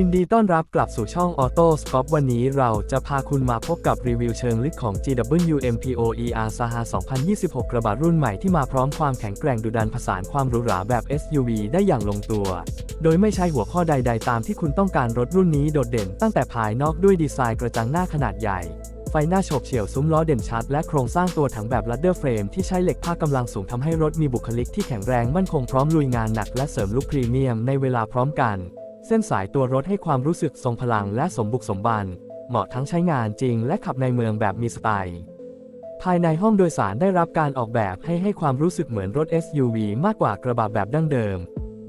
ยินดีต้อนรับกลับสู่ช่อง Auto Scope วันนี้เราจะพาคุณมาพบกับรีวิวเชิงลึกของ GW MPO ER Saha 2026 กระบะรุ่นใหม่ที่มาพร้อมความแข็งแกร่งดุดันผสานความหรูหราแบบ SUV ได้อย่างลงตัว โดยไม่ใช่หัวข้อใด ๆ ตามที่คุณต้องการรถรุ่นนี้โดดเด่นตั้งแต่ภายนอกด้วยดีไซน์กระจังหน้าขนาดใหญ่ ไฟหน้าโฉบเฉี่ยวซุ้มล้อเด่นชัด และโครงสร้างตัวถังแบบลัดเดอร์เฟรมที่ใช้เหล็กภาคกำลังสูงทำให้รถมีบุคลิกที่แข็งแรงมั่นคงพร้อมลุยงานหนักและเสริมลุคพรีเมียมในเวลาพร้อมกัน เส้นสายตัวรถให้ความรู้สึกทรงพลังและสมบุกสมบัน เหมาะทั้งใช้งานจริงและขับในเมืองแบบมีสไตล์ ภายในห้องโดยสารได้รับการออกแบบให้ให้ความรู้สึกเหมือนรถ SUV มากกว่ากระบะแบบดั้งเดิม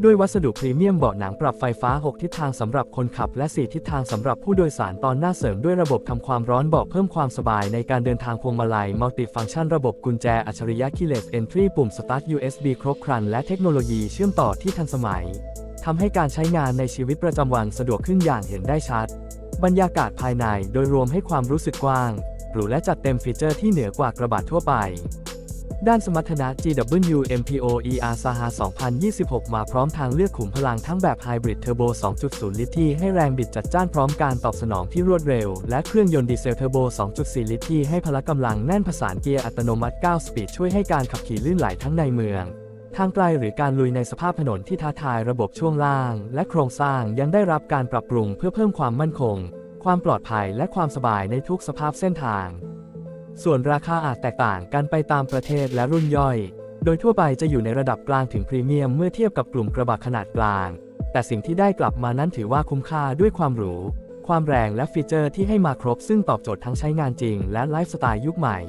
ด้วยวัสดุพรีเมียมเบาะหนังปรับไฟฟ้า 6 ทิศทางสำหรับคนขับและ 4 ทิศทางสำหรับผู้โดยสารตอนหน้าเสริมด้วยระบบทำความร้อนเบาะเพิ่มความสบายในการเดินทางพวงมาลัยมัลติฟังชันระบบกุญแจอัจฉริยะ Keyless Entry ปุ่ม Start USB ครบครันและเทคโนโลยีเชื่อมต่อที่ทันสมัย ทำให้การใช้งานในชีวิตประจำวันสะดวกขึ้นอย่างเห็นได้ชัด บรรยากาศภายในโดยรวมให้ความรู้สึกกว้าง หรูและจัดเต็มฟีเจอร์ที่เหนือกว่ากระบะทั่วไป ด้านสมรรถนะ GW MPO ER Saha 2026 มาพร้อมทางเลือกขุมพลังทั้งแบบ Hybrid Turbo 2.0 ลิตรที่ให้แรงบิดจัดจ้านพร้อมการตอบสนองที่รวดเร็ว และเครื่องยนต์ดีเซลเทอร์โบ 2.4 ลิตรที่ให้พละกำลังแน่นผสานเกียร์อัตโนมัติ 9 สปีดช่วยให้การขับขี่ลื่นไหลทั้งในเมือง ทางไกลหรือการลุยในสภาพถนนที่ท้าทายระบบช่วงล่าง และโครงสร้างยังได้รับการปรับปรุงเพื่อเพิ่มความมั่นคง ความปลอดภัยและความสบายในทุกสภาพเส้นทาง ส่วนราคาอาจแตกต่างกันไปตามประเทศและรุ่นย่อย โดยทั่วไปจะอยู่ในระดับกลางถึงพรีเมียมเมื่อเทียบกับกลุ่มกระบะขนาดกลาง แต่สิ่งที่ได้กลับมานั้นถือว่าคุ้มค่าด้วยความหรูความแรงและฟีเจอร์ที่ให้มาครบซึ่งตอบโจทย์ทั้งใช้งานจริงและไลฟ์สไตล์ยุคใหม่